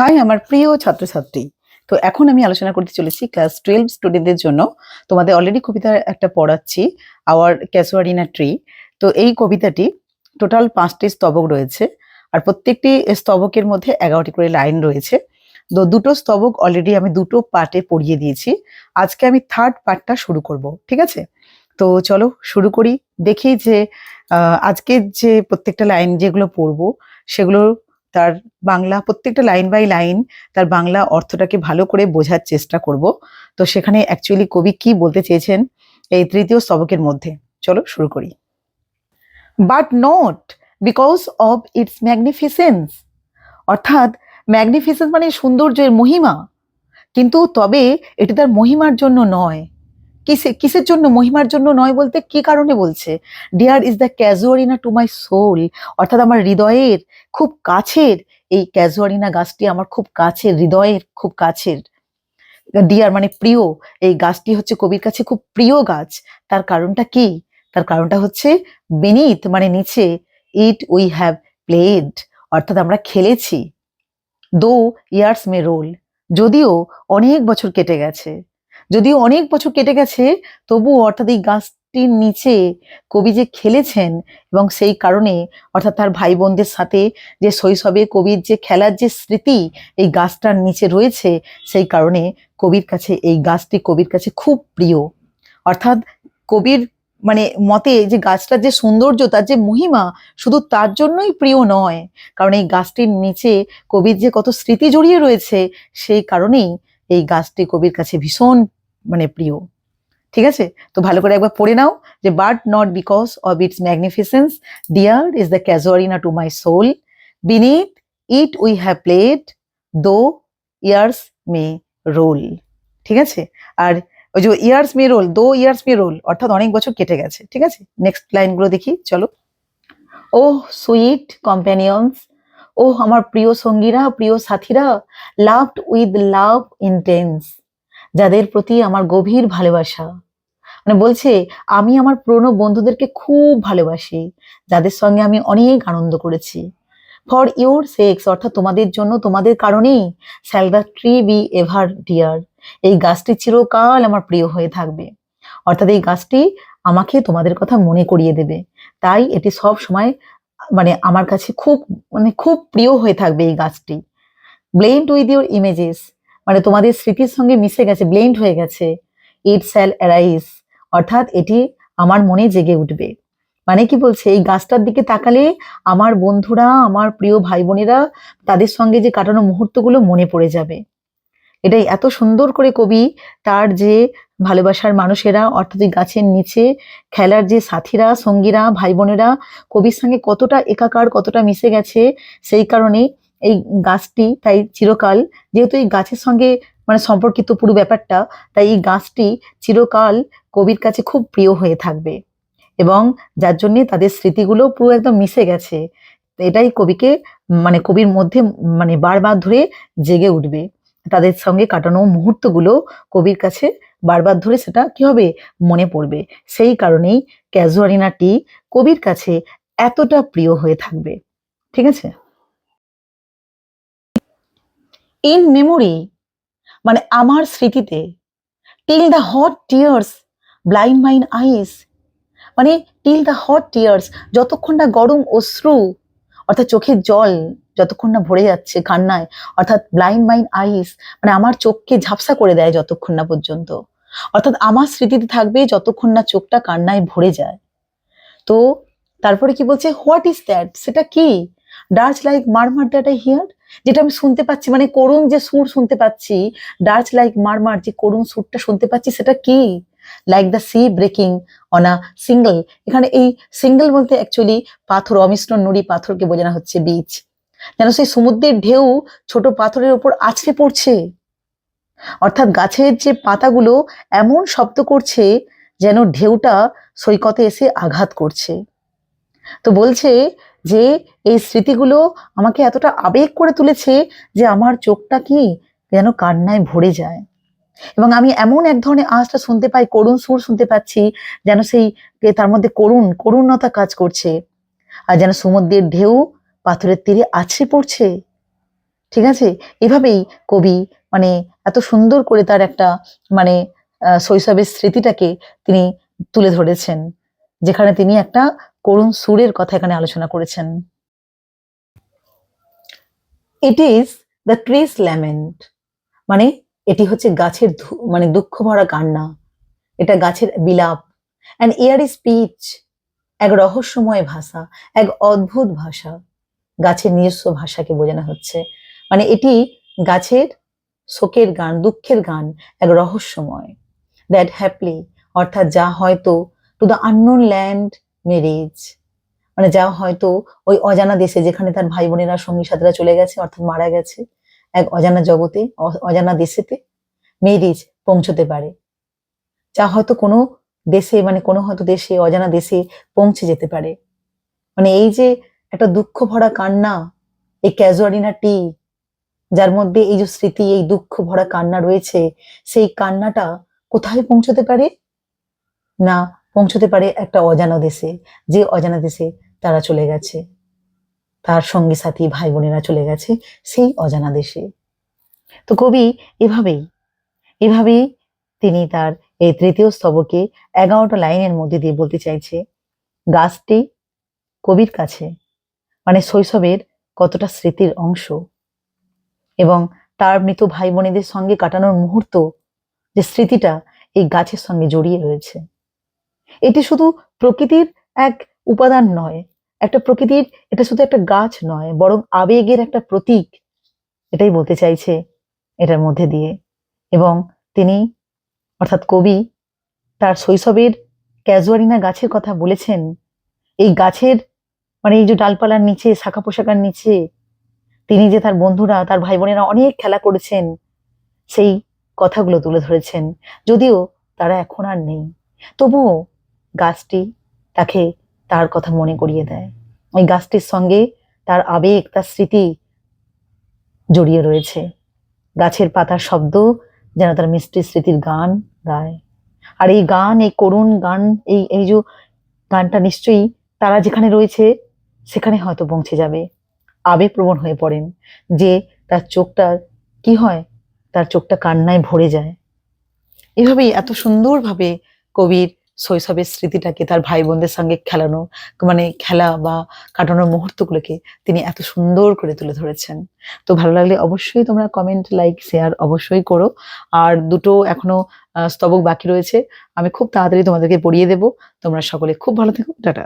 High আমার প্রিয় ছাত্রছাত্রী। তো এখন আমি আলোচনা করতে চলেছি ক্লাস টুয়েলভ স্টুডেন্টদের জন্য। তোমাদের অলরেডি কবিতা একটা পড়াচ্ছি আওয়ার ক্যাসুয়ারিনা ট্রি তো এই কবিতাটি টোটাল পাঁচটি স্তবক রয়েছে আর প্রত্যেকটি স্তবকের মধ্যে এগারোটি করে লাইন রয়েছে। তো দুটো স্তবক অলরেডি আমি দুটো পার্টে পড়িয়ে দিয়েছি। আজকে আমি থার্ড পার্টটা শুরু করব ঠিক আছে? তো চলো শুরু করি দেখি যে আহ, আজকের যে প্রত্যেকটা লাইন যেগুলো পড়ব সেগুলো তার বাংলা, প্রত্যেকটা লাইন বাই লাইন তার বাংলা অর্থটাকে ভালো করে বোঝার চেষ্টা করব। তো সেখানে অ্যাকচুয়ালি কবি কি বলতে চেয়েছেন এই তৃতীয় স্তবকের মধ্যে? চলো শুরু করি। But not because of its magnificence অর্থাৎ ম্যাগনিফিসেন্স মানে সৌন্দর্যের মহিমা। কিন্তু তবে এটি তার মহিমার জন্য নয়। কিসে, কিসের জন্য? মহিমার জন্য নয় বলতে কি কারণে বলছে? Dear is the casuarina to my soul অর্থাৎ আমার হৃদয়ের খুব কাছের, এই ক্যাজুয়ারিনা গাছটি আমার খুব কাছের, হৃদয়ের খুব কাছের। ডিয়ার মানে প্রিয়, এই গাছটি হচ্ছে কবির কাছে খুব প্রিয় গাছ। তার কারণটা কি? তার কারণটা হচ্ছে বেনিথ মানে নিচে ইট উই হ্যাভ প্লেড অর্থাৎ আমরা খেলেছি। দো ইয়ার্স মে রোল যদিও অনেক বছর কেটে গেছে। যদিও অনেক বছর কেটে গেছে তবু অর্থাৎ এই গাছটির নিচে কবি যে খেলেছেন এবং সেই কারণে অর্থাৎ তার ভাই বোনদের সাথে যে শৈশবে কবির যে খেলার যে স্মৃতি এই গাছটার নিচে রয়েছে, সেই কারণে কবির কাছে এই গাছটি কবির কাছে খুব প্রিয়। অর্থাৎ কবির মানে মতে যে গাছটার যে সৌন্দর্য, তার যে মহিমা শুধু তার জন্যই প্রিয় নয়, কারণ এই গাছটির নিচে কবির যে কত স্মৃতি জড়িয়ে রয়েছে, সেই কারণেই এই গাছটি কবির কাছে ভীষণ মানে প্রিয়। ঠিক আছে? তো ভালো করে একবার পড়ে নাও যে but not because of its magnificence dear is the casuarina to my soul beneath it we have played though years may roll ঠিক আছে? আর ওই যে years may roll though years may roll অর্থাৎ অনেক বছর কেটে গেছে। ঠিক আছে? নেক্সট লাইনগুলো দেখি, চলো। ও সুইট কম্প্যানিয়ন্স ও আমার প্রিয় সঙ্গীরা, প্রিয় সাথীরা লাভড উইথ লাভ ইন্টেন্স যাদের প্রতি আমার গভীর ভালোবাসা। মানে বলছে, আমি আমার পুরনো বন্ধুদেরকে খুব ভালোবাসি, যাদের সঙ্গে আমি অনেক আনন্দ করেছি। ফর ইউর সেক্স অর্থাৎ তোমাদের জন্য, তোমাদের কারণেই shall the tree be ever dear এই গাছটি চিরকাল আমার প্রিয় হয়ে থাকবে। অর্থাৎ এই গাছটি আমাকে তোমাদের কথা মনে করিয়ে দেবে। তাই এটি সব সময় মানে আমার কাছে খুব মানে খুব প্রিয় হয়ে থাকবে এই গাছটি। ব্লেন্ড উইথ ইউর ইমেজেস মানে তোমাদের স্মৃতির সঙ্গে মিশে গেছে ব্লেন্ড হয়ে গেছে। ইট স্যাল অ্যারাইজ অর্থাৎ এটি আমার মনে জেগে উঠবে। মানে কি বলছে? এই গাছটার দিকে তাকালে আমার বন্ধুরা, আমার প্রিয় ভাই বোনেরা তাদের সঙ্গে যে কাটানো মুহূর্তগুলো মনে পড়ে যাবে। এটাই এত সুন্দর করে কবি তার যে ভালোবাসার মানুষেরা, অর্থাৎ গাছের নিচে খেলার যে সাথীরা, সঙ্গীরা ভাই বোনেরা কবির সঙ্গে কতটা একাকার, কতটা মিশে গেছে, সেই কারণে এই গাছটি, তাই চিরকাল, যেহেতু এই গাছের সঙ্গে মানে সম্পর্কিত পুরো ব্যাপারটা, তাই এই গাছটি চিরকাল কবির কাছে খুব প্রিয় হয়ে থাকবে। এবং যার জন্যে তাদের স্মৃতিগুলো পুরো একদম মিশে গেছে। এটাই কবিকে মানে কবির মধ্যে মানে বারবার ধরে জেগে উঠবে। তাদের সঙ্গে কাটানো মুহূর্তগুলো কবির কাছে বারবার ধরে সেটা কি হবে? মনে পড়বে। সেই কারণেই ক্যাজুয়ারিনাটি কবির কাছে এতটা প্রিয় হয়ে থাকবে। ঠিক আছে? ইন মেমোরি মানে আমার স্মৃতিতে till the hot tears blind mine eyes মানে টিল দ্য হট টিয়ার্স যতক্ষণ না গরম অশ্রু, অর্থাৎ চোখের জল যতক্ষণ না ভরে যাচ্ছে কান্নায়, অর্থাৎ ব্লাইন্ড মাইন আইস মানে আমার চোখকে ঝাপসা করে দেয় যতক্ষণ না পর্যন্ত, অর্থাৎ আমার স্মৃতিতে থাকবে যতক্ষণ না চোখটা কান্নায় ভরে যায়। তো তারপরে কি বলছে হোয়াট ইজ দ্যাট সেটা কি? Dirge like murmur that I hear যেটা আমি শুনতে পাচ্ছি মানে করুণ যে সুর শুনতে পাচ্ছি ডার্চ লাইক মারমার যে করুণ সুরটা শুনতে পাচ্ছি, সেটা কি? Like the sea breaking on a shingle এখানে এই সিঙ্গল বলতে অ্যাকচুয়ালি পাথর অমিশ্রণ নুড়ি পাথরকে বোঝানো হচ্ছে বিচ যেন সেই সমুদ্রের ঢেউ ছোট পাথরের উপর আছড়ে পড়ছে। অর্থাৎ গাছের যে পাতাগুলো এমন শব্দ করছে যেন ঢেউটা সৈকতে এসে আঘাত করছে। তো বলছে যে এই স্মৃতিগুলো আমাকে এতটা আবেগ করে তুলেছে যে আমার চোখটা কি যেন কান্নায় ভরে যায়। এবং আমি এমন এক ধরনের আওয়াজটা শুনতে পাই, করুণ সুর শুনতে পাচ্ছি, যেন সেই তার মধ্যে করুণ, করুণতা কাজ করছে। আর যেন সমুদ্রের ঢেউ পাথরের তীরে আছড়ে পড়ছে। ঠিক আছে? এভাবেই কবি মানে এত সুন্দর করে তার একটা মানে শৈশবের স্মৃতিটাকে তিনি তুলে ধরেছেন। যেখানে তিনি একটা করুণ সুরের কথা এখানে আলোচনা করেছেন। It is the tree's lament মানে এটি হচ্ছে গাছের মানে দুঃখ ভরা কান্না, এটা গাছের বিলাপ। অ্যান্ড এয়ার স্পিচ এক রহস্যময় ভাষা, এক অদ্ভুত ভাষা, গাছের নিজস্ব ভাষাকে বোঝানো হচ্ছে। মানে এটি গাছের শোকের গান, দুঃখের গান, এক রহস্যময়। দ্যাট হ্যাপলি অর্থাৎ যা হয়তো টু দ্য আননোন ল্যান্ড মেরিজ মানে যা হয়তো ওই অজানা দেশে যেখানে তার ভাই বোনেরা, সঙ্গী সাথীরা চলে গেছে, অর্থাৎ মারা গেছে, এক অজানা জগতে অজানা দেশেতে মেরিজ পৌঁছতে পারে। যা হয়তো কোনো দেশে মানে কোনো হয়তো দেশে, অজানা দেশে পৌঁছে যেতে পারে। মানে এই যে একটা দুঃখ ভরা কান্না, এই ক্যাজুয়ালিনা টি, যার মধ্যে এই যে স্মৃতি, এই দুঃখ ভরা কান্না রয়েছে, সেই কান্নাটা কোথায় পৌঁছতে পারে? না পৌঁছতে পারে একটা অজানা দেশে। যে অজানা দেশে তারা চলে গেছে। তার সঙ্গী সাথী ভাই বোনেরা চলে গেছে সেই অজানা দেশে। তো কবি এভাবেই এভাবেই তিনি তার এই তৃতীয় স্তবকে এগারোটা লাইনের মধ্যে দিয়ে বলতে চাইছে, গাছটি কবির কাছে মানে শৈশবের কতটা স্মৃতির অংশ এবং তার মৃত ভাই বোনেদের সঙ্গে কাটানোর মুহূর্ত, যে স্মৃতিটা এই গাছের সঙ্গে জড়িয়ে রয়েছে। এটি শুধু প্রকৃতির এক উপাদান নয়, একটা প্রকৃতির, এটা শুধু একটা গাছ নয়, বরং আবেগের একটা প্রতীক। এটাই বলতে চাইছে এটার মধ্যে দিয়ে। এবং তিনি, অর্থাৎ কবি, তার শৈশবের ক্যাজুয়ারিনা গাছের কথা বলেছেন। এই গাছের মানে এই যে ডালপালার নিচে, শাখা পোশাকার নিচে, তিনি যে তার বন্ধুরা, তার ভাই বোনেরা অনেক খেলা করেছেন, সেই কথাগুলো তুলে ধরেছেন। যদিও তারা এখন আর নেই। তবুও গাছটি তাকে তার কথা মনে করিয়ে দেয়। ওই গাছটির সঙ্গে তার আবেগ, তার স্মৃতি জড়িয়ে রয়েছে। গাছের পাতার শব্দ যেন তার মিষ্টি স্মৃতির গান গায়। আর এই গান, এই করুণ গান, এই এই যে গানটা নিশ্চয়ই তারা যেখানে রয়েছে, সেখানে হয়তো পৌঁছে যাবে। আবেগপ্রবণ হয়ে পড়েন যে তার চোখটা কি হয়, তার চোখটা কান্নায় ভরে যায়। এভাবেই এত সুন্দরভাবে কবির শৈশবের স্মৃতিটাকে, তার ভাই বোনদের সঙ্গে খেলানো মানে খেলা বা কাটানোর মুহূর্তগুলোকে তিনি এত সুন্দর করে তুলে ধরেছেন। তো ভালো লাগলে অবশ্যই তোমরা কমেন্ট লাইক শেয়ার অবশ্যই করো। আর দুটো এখনও স্তবক বাকি রয়েছে। আমি খুব তাড়াতাড়ি তোমাদেরকে পড়িয়ে দেব। তোমরা সকলে খুব ভালো থেকো। টাটা।